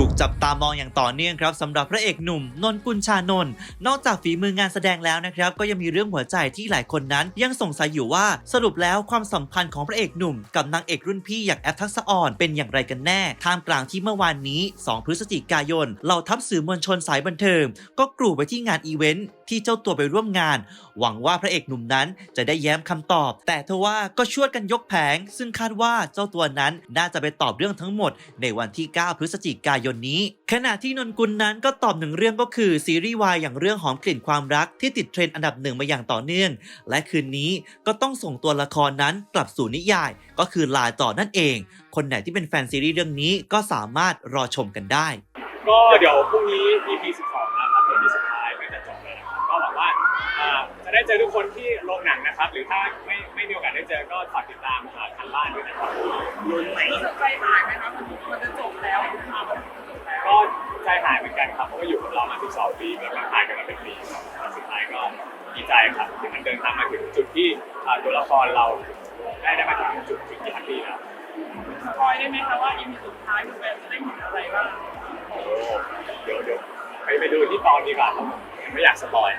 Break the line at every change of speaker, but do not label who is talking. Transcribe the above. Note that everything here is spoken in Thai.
ถูกจับตามองอย่างต่อเนื่องครับสำหรับพระเอกหนุ่มนนกุลชานน นอกจากฝีมืองานแสดงแล้วนะครับ ก็ยังมีเรื่องหัวใจที่หลายคนนั้น ยังสงสัยอยู่ว่าสรุปแล้วความสัมพันธ์ของพระเอกหนุ่ม กับนางเอกรุ่นพี่อย่างแอฟทักษะอ่อนเป็นอย่างไรกันแน่ ท่ามกลางที่เมื่อวานนี้ 2 พฤศจิกายนเหล่าทัพสื่อมวลชนสายบันเทิงก็กรูไปที่งานอีเวนต์ที่เจ้าตัวไปร่วมงาน หวังว่าพระเอกหนุ่มนั้นจะได้แย้มคำตอบ แต่ทว่าก็ชวดกันยกแผง ซึ่งคาดว่าเจ้าตัวนั้นน่าจะไปตอบเรื่องทั้งหมด ในวันที่ 9 พฤศจิกายนนี้ ขณะที่นนกุลนั้นก็ตอบหนึ่งเรื่องก็คือซีรีส์วายอย่างเรื่องหอมกลิ่นความรักที่ติดเทรนด์อันดับหนึ่งมาอย่างต่อเนื่อง และคืนนี้ก็ต้องส่งตัวละครนั้นกลับสู่นิยาย ก็คือลาต่อนั่นเอง คนไหนที่เป็นแฟนซีรีส์เรื่องนี้ก็สามารถรอชมกันได้
ก็เดี๋ยวพรุ่งนี้ EP 12 จะได้เจอทุกคนที่โรงหนังนะครับ หรือถ้าไม่ไม่มีโอกาสได้เจอก็ฝากติดตามอ่าทางบ้านด้วยนะครับ
ลุ้นไหมใจหายไหมครับมันจะจบแล้วค่ะมันจบแล้ว
ก็ใจหายเหมือนกันครับเพราะว่าอยู่กับเรามา 12 ปีแล้วก็ถ่ายกันมาเป็นปีครับแล้วสุดท้ายก็ดีใจครับที่มันเดินทางมาถึงจุดที่อ่าตัวละครเราได้ได้มาถึงจุดจุดที่แฮปปี้แล้ว
สปอยได้ไหมคะว่าอีพีสุดท้ายคุณแฟนจะได้เห็นอะไรบ้าง
โอ้เดี๋ยวเดี๋ยวไปไปดูที่ตอนดีกว่าครับผมยังไม่อยากสปอย